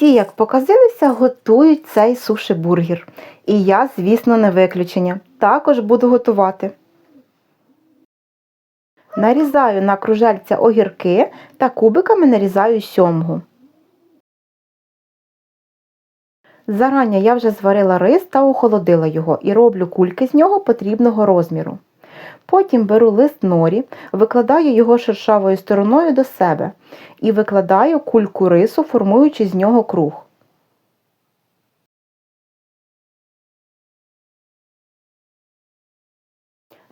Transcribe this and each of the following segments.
Всі, як показилися, готують цей суші-бургер. І я, звісно, не виключення. Також буду готувати. Нарізаю на кружельця огірки та кубиками нарізаю сьомгу. Зарання я вже зварила рис та охолодила його і роблю кульки з нього потрібного розміру. Потім беру лист норі, викладаю його шершавою стороною до себе і викладаю кульку рису, формуючи з нього круг.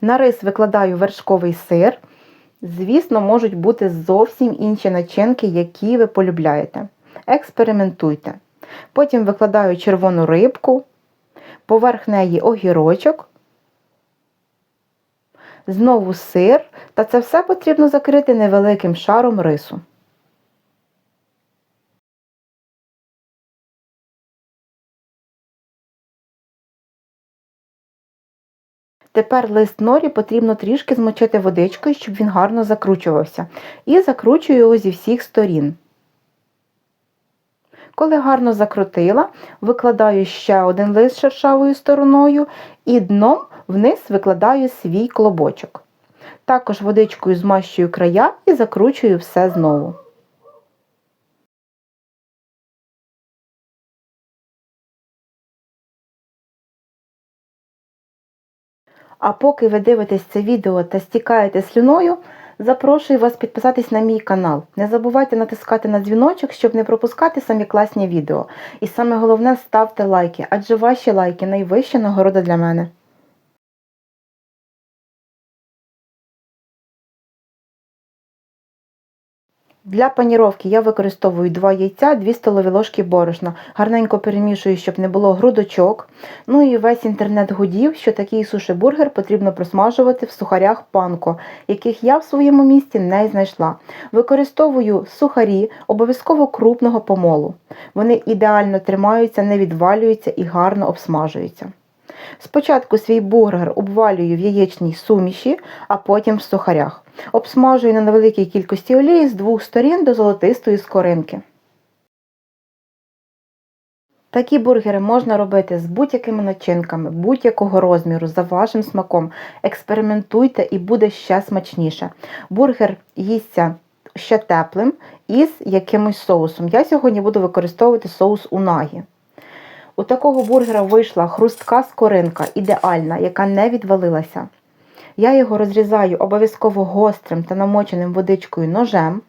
На рис викладаю вершковий сир. Звісно, можуть бути зовсім інші начинки, які ви полюбляєте. Експериментуйте. Потім викладаю червону рибку, поверх неї огірочок, знову сир, та це все потрібно закрити невеликим шаром рису. Тепер лист норі потрібно трішки змочити водичкою, щоб він гарно закручувався. І закручую його зі всіх сторін. Коли гарно закрутила, викладаю ще один лист шершавою стороною і дном вниз викладаю свій клобочок. Також водичкою змащую края і закручую все знову. А поки ви дивитесь це відео та стікаєте слюною, запрошую вас підписатись на мій канал. Не забувайте натискати на дзвіночок, щоб не пропускати самі класні відео. І саме головне ставте лайки, адже ваші лайки найвища нагорода для мене. Для паніровки я використовую 2 яйця, 2 столові ложки борошна. Гарненько перемішую, щоб не було грудочок. Ну і весь інтернет гудів, що такий суші-бургер потрібно просмажувати в сухарях панко, яких я в своєму місті не знайшла. Використовую сухарі, обов'язково крупного помолу. Вони ідеально тримаються, не відвалюються і гарно обсмажуються. Спочатку свій бургер обвалюю в яєчній суміші, а потім в сухарях. Обсмажую на невеликій кількості олії з двох сторін до золотистої скоринки. Такі бургери можна робити з будь-якими начинками, будь-якого розміру, за вашим смаком. Експериментуйте і буде ще смачніше. Бургер їсться ще теплим із якимось соусом. Я сьогодні буду використовувати соус унагі. У такого бургера вийшла хрустка скоринка, ідеальна, яка не відвалилася. Я його розрізаю обов'язково гострим та намоченим водичкою ножем.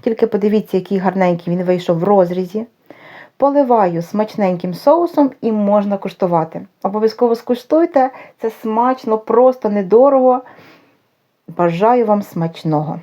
Тільки подивіться, який гарненький він вийшов в розрізі. Поливаю смачненьким соусом і можна куштувати. Обов'язково скуштуйте, це смачно, просто недорого. Бажаю вам смачного!